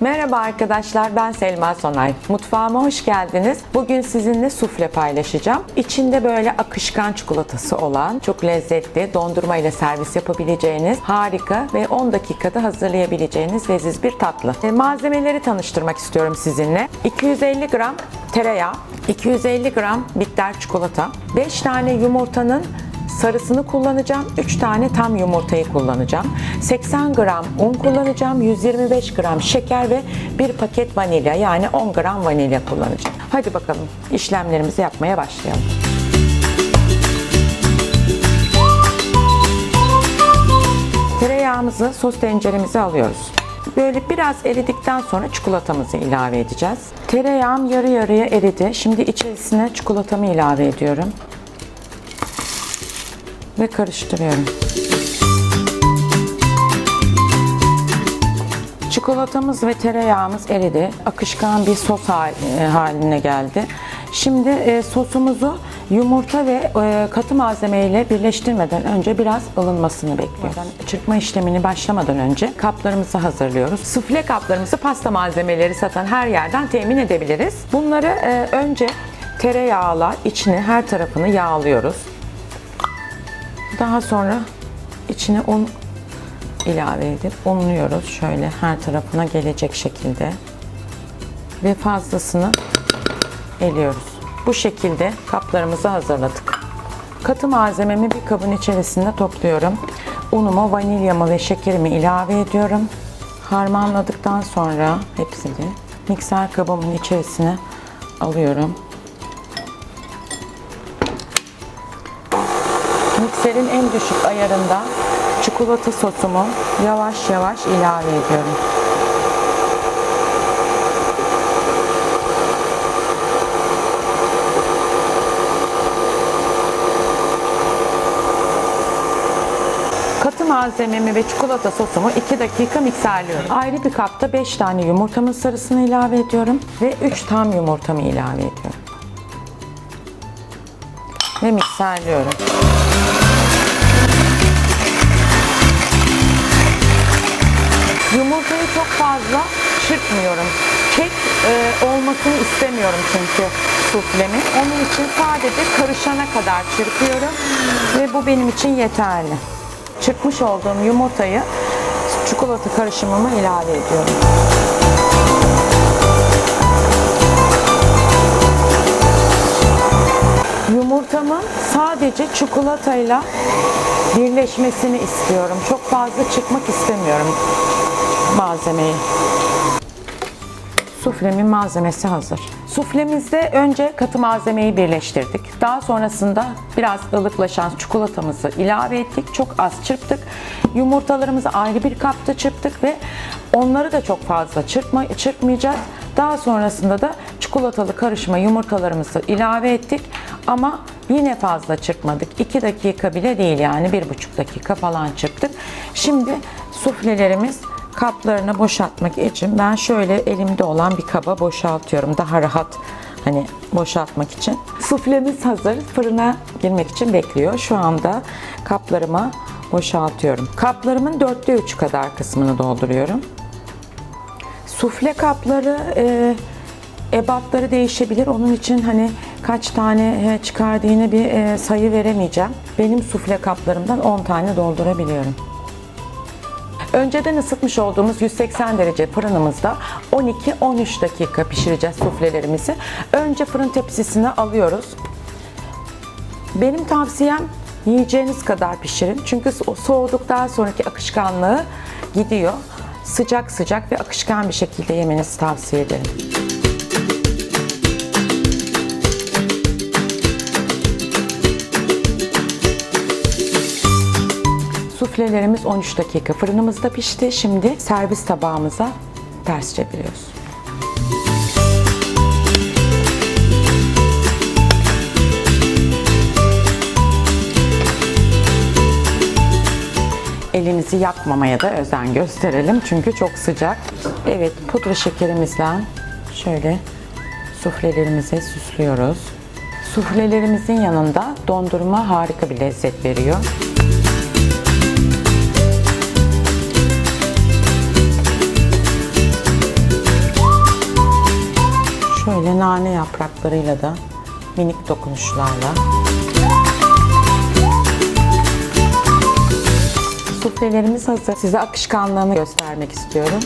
Merhaba arkadaşlar ben Selma Sonay. Mutfağıma hoş geldiniz. Bugün sizinle sufle paylaşacağım. İçinde böyle akışkan çikolatası olan çok lezzetli dondurma ile servis yapabileceğiniz harika ve 10 dakikada hazırlayabileceğiniz leziz bir tatlı. E, malzemeleri tanıştırmak istiyorum sizinle. 250 gram tereyağı, 250 gram bitter çikolata, 5 tane yumurtanın Sarısını kullanacağım. 3 tane tam yumurtayı kullanacağım. 80 gram un kullanacağım. 125 gram şeker ve bir paket vanilya yani 10 gram vanilya kullanacağım. Hadi bakalım işlemlerimizi yapmaya başlayalım. Tereyağımızı sos tenceremize alıyoruz. Böyle biraz eridikten sonra çikolatamızı ilave edeceğiz. Tereyağım yarı yarıya eridi. Şimdi içerisine çikolatamı ilave ediyorum ve karıştırıyorum. Çikolatamız ve tereyağımız eridi. Akışkan bir sos e, haline geldi. Şimdi e, sosumuzu yumurta ve e, katı malzeme ile birleştirmeden önce biraz ılınmasını bekliyorum. Çırpma işlemini başlamadan önce kaplarımızı hazırlıyoruz. Sufle kaplarımızı pasta malzemeleri satan her yerden temin edebiliriz. Bunları önce tereyağla içini her tarafını yağlıyoruz. Daha sonra içine un ilave edip unluyoruz. Şöyle her tarafına gelecek şekilde. Ve fazlasını eliyoruz. Bu şekilde kaplarımızı hazırladık. Katı malzememi bir kabın içerisinde topluyorum. Unumu, vanilyamı ve şekerimi ilave ediyorum. Harmanladıktan sonra hepsini mikser kabımın içerisine alıyorum. Mikserin en düşük ayarında çikolata sosumu yavaş yavaş ilave ediyorum. Katı malzememi ve çikolata sosumu 2 dakika mikserliyorum. Ayrı bir kapta 5 tane yumurtamın sarısını ilave ediyorum ve 3 tam yumurtamı ilave ediyorum. Ve mikserliyorum. Yumurtayı çok fazla çırpmıyorum. Kek e, olmasını istemiyorum çünkü suflemin. Onun için sadece karışana kadar çırpıyorum ve bu benim için yeterli. Çırpmış olduğum yumurtayı çikolata karışımıma ilave ediyorum. Yumurtamın sadece çikolatayla birleşmesini istiyorum. Çok fazla çıkmak istemiyorum malzemeyi. Suflemin malzemesi hazır. Suflemizde önce katı malzemeyi birleştirdik. Daha sonrasında biraz ılıklaşan çikolatamızı ilave ettik. Çok az çırptık. Yumurtalarımızı ayrı bir kapta çırptık ve onları da çok fazla çırpma, çırpmayacağız. Daha sonrasında da çikolatalı karışıma yumurtalarımızı ilave ettik. Ama yine fazla çırpmadık. 2 dakika bile değil yani 1,5 dakika falan çırptık. Şimdi suflelerimiz kaplarını boşaltmak için ben şöyle elimde olan bir kaba boşaltıyorum. Daha rahat hani boşaltmak için. Suflemiz hazır. Fırına girmek için bekliyor. Şu anda kaplarıma boşaltıyorum. Kaplarımın dörtte üç kadar kısmını dolduruyorum. Sufle kapları e, ebatları değişebilir. Onun için hani kaç tane e, çıkardığını bir e, sayı veremeyeceğim. Benim sufle kaplarımdan 10 tane doldurabiliyorum. Önceden ısıtmış olduğumuz 180 derece fırınımızda 12-13 dakika pişireceğiz suflelerimizi. Önce fırın tepsisine alıyoruz. Benim tavsiyem yiyeceğiniz kadar pişirin. Çünkü so- soğuduktan sonraki akışkanlığı gidiyor. Sıcak sıcak ve akışkan bir şekilde yemenizi tavsiye ederim. Suflelerimiz 13 dakika fırınımızda pişti. Şimdi servis tabağımıza ters çeviriyoruz. Elimizi yakmamaya da özen gösterelim çünkü çok sıcak. Evet pudra şekerimizle şöyle suflelerimizi süslüyoruz. Suflelerimizin yanında dondurma harika bir lezzet veriyor. Şöyle nane yapraklarıyla da minik dokunuşlarla. Suflelerimiz hazır. Size akışkanlığını göstermek istiyorum.